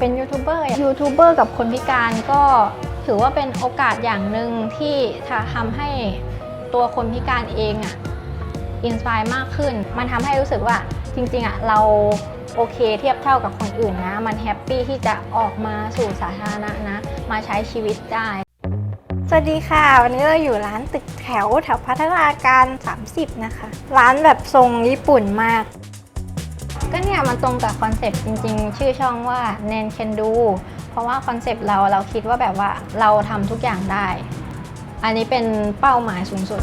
เป็นยูทูบเบอร์ยูทูบเบอร์กับคนพิการก็ถือว่าเป็นโอกาสอย่างหนึ่งที่ทำให้ตัวคนพิการเองอะอินสปายมากขึ้น มันทำให้รู้สึกว่าจริงๆอะเราโอเคเทียบเท่ากับคนอื่นนะ มันแฮปปี้ที่จะออกมาสู่สาธารณะนะ มาใช้ชีวิตได้ สวัสดีค่ะ วันนี้เราอยู่ร้านตึกแถวแถวพัฒนาการ 30 นะคะ ร้านแบบทรงญี่ปุ่นมาก ก็เนี่ยมันตรงกับคอนเซปต์จริงๆ ชื่อช่องว่า Nan Can Do เพราะว่าคอนเซปต์เราเราคิดว่าแบบว่าเราทำทุกอย่างได้ อันนี้เป็นเป้าหมายสูงสุด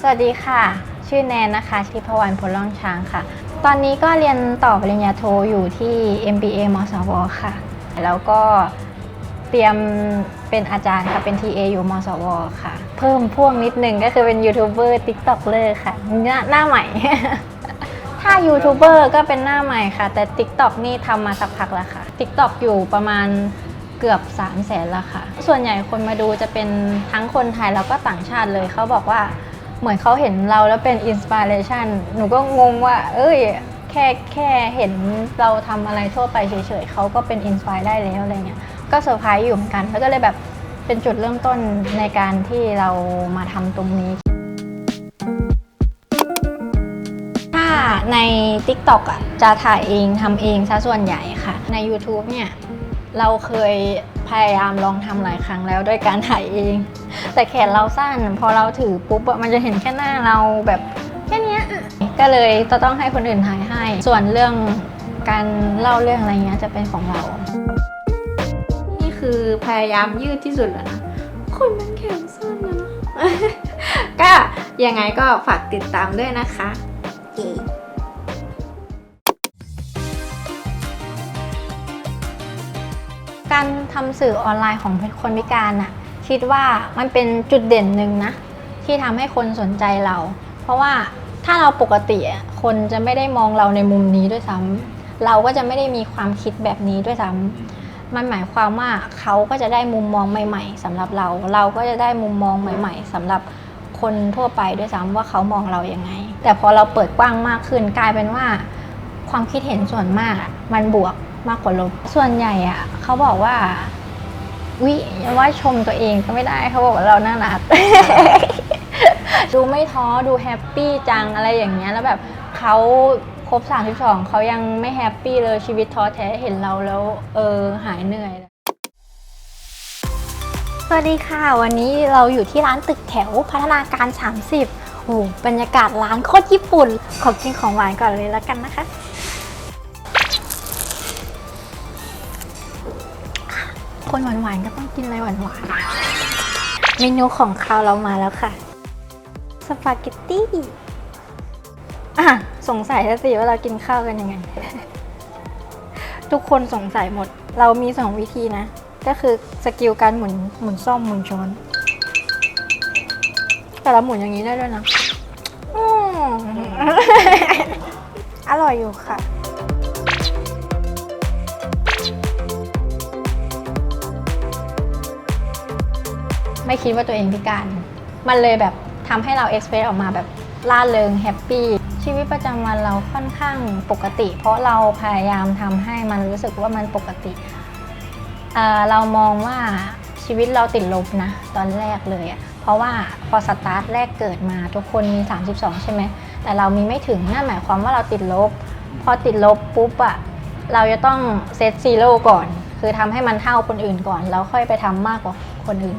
สวัสดีค่ะ ชื่อแนนนะคะทิพวรรณพลล่องช้างค่ะ ตอนนี้ก็เรียนต่อปริญญาโทอยู่ที่ MBA มสวค่ะ แล้วก็ เตรียมเป็นอาจารย์ค่ะ เป็น TA อยู่มสว ค่ะ เพิ่มพ่วงนิดนึงก็คือเป็นยูทูบเบอร์ติ๊กต็อกเลอร์ค่ะหน้าหน้าใหม่ ถ้ายูทูบเบอร์ก็เป็นหน้าใหม่ค่ะ แต่ TikTok นี่ทำมาสักพักแล้วค่ะ TikTok อยู่ประมาณเกือบ3 0 0แสนแล้วค่ะ ส่วนใหญ่คนมาดูจะเป็นทั้งคนไทยแล้วก็ต่างชาติเลย เขาบอกว่าเหมือนเขาเห็นเราแล้วเป็นอินสปิเรชันหนูก็งงว่า เอ้ย แค่แค่เห็นเราทำอะไรทั่วไปเฉยๆเขาก็เป็นอินสปายได้แล้วอะไรเงี้ย ก็เซอร์ไพรส์อยู่เหมือนกัน แล้วก็เลยแบบเป็นจุดเริ่มต้นในการที่เรามาทำตรงนี้ ถ้าใน TikTok อะจะถ่ายเองทำเองซะส่วนใหญ่ค่ะ ใน YouTube เนี่ยเราเคยพยายามลองทำหลายครั้งแล้วด้วยการถ่ายเอง แต่แขนเราสั้น พอเราถือปุ๊บมันจะเห็นแค่หน้าเราแบบแค่นี้ยอะก็เลยจะต้องให้คนอื่นถ่ายให้ ส่วนเรื่องการเล่าเรื่องอะไรเงี้ยจะเป็นของเรา คือพยายามยืดที่สุดแล้วนะคนมันแขนสั้นนะก็ยังไงก็ฝากติดตามด้วยนะคะเย้การทำสื่อออนไลน์ของคนพิการน่ะคิดว่ามันเป็นจุดเด่นหนึ่งนะ ที่ทำให้คนสนใจเรา เพราะว่าถ้าเราปกติอะคนจะไม่ได้มองเราในมุมนี้ด้วยซ้ำเราก็จะไม่ได้มีความคิดแบบนี้ด้วยซ้ำ มันหมายความว่าเขาก็จะได้มุมมองใหม่ๆสำหรับเรา เราก็จะได้มุมมองใหม่ ๆสำหรับคนทั่วไปด้วยซ้ำว่าเขามองเราอยังไง แต่พอเราเปิดกว้างมากขึ้นกลายเป็นว่า ความคิดเห็นส่วนมากมันบวกมากกว่าลบ ส่วนใหญ่อะเขาบอกว่าวิว่าชมตัวเองก็ไม่ได้เขาบอกว่าเราน่ารักดูไม่ท้อดูแฮปปี้จังอะไรอย่างเงี้ยแล้วแบบเขา ครบ 32 เขายังไม่แฮปปี้เลยชีวิตท้อแท้เห็นเราแล้วเออหายเหนื่อย สวัสดีค่ะ วันนี้เราอยู่ที่ร้านตึกแถวพัฒนาการ 30โอ้โบรรยากาศร้านโคตรญี่ปุ่น ขอกินของหวานก่อนเลยแล้วกันนะคะ คนหวานๆก็ต้องกินอะไรหวานๆเมนูของคาวเรามาแล้วค่ะ สปาเกตตี้ อะสงสัยแล้วสิว่าเรากินข้าวกันยังไง ทุกคนสงสัยหมด เรามีสองวิธีนะ ก็คือสกิลการหมุนหมุนซ่อมหมุนช้อน แต่เราหมุนอย่างนี้ได้ด้วยนะอืมอร่อยอยู่ค่ะไม่คิดว่าตัวเองพิการ มันเลยแบบทำให้เราเอ็กเพรสออกมาแบบล่าเริงแฮปปี้ ชีวิตประจำวันเราค่อนข้างปกติ เพราะเราพยายามทำให้มันรู้สึกว่ามันปกติเเรามองว่าชีวิตเราติดลบนะ ตอนแรกเลยอะเพราะว่าพอสตาร์ทแรกเกิดมาทุกคนมี 32 ใช่ไหมแต่เรามีไม่ถึงนั่นหมายความว่าเราติดลบ พอติดลบปุ๊บอะเราจะต้องเซตซีโร่ก่อน คือทำให้มันเท่าคนอื่นก่อน แล้วค่อยไปทำมากกว่าคนอื่น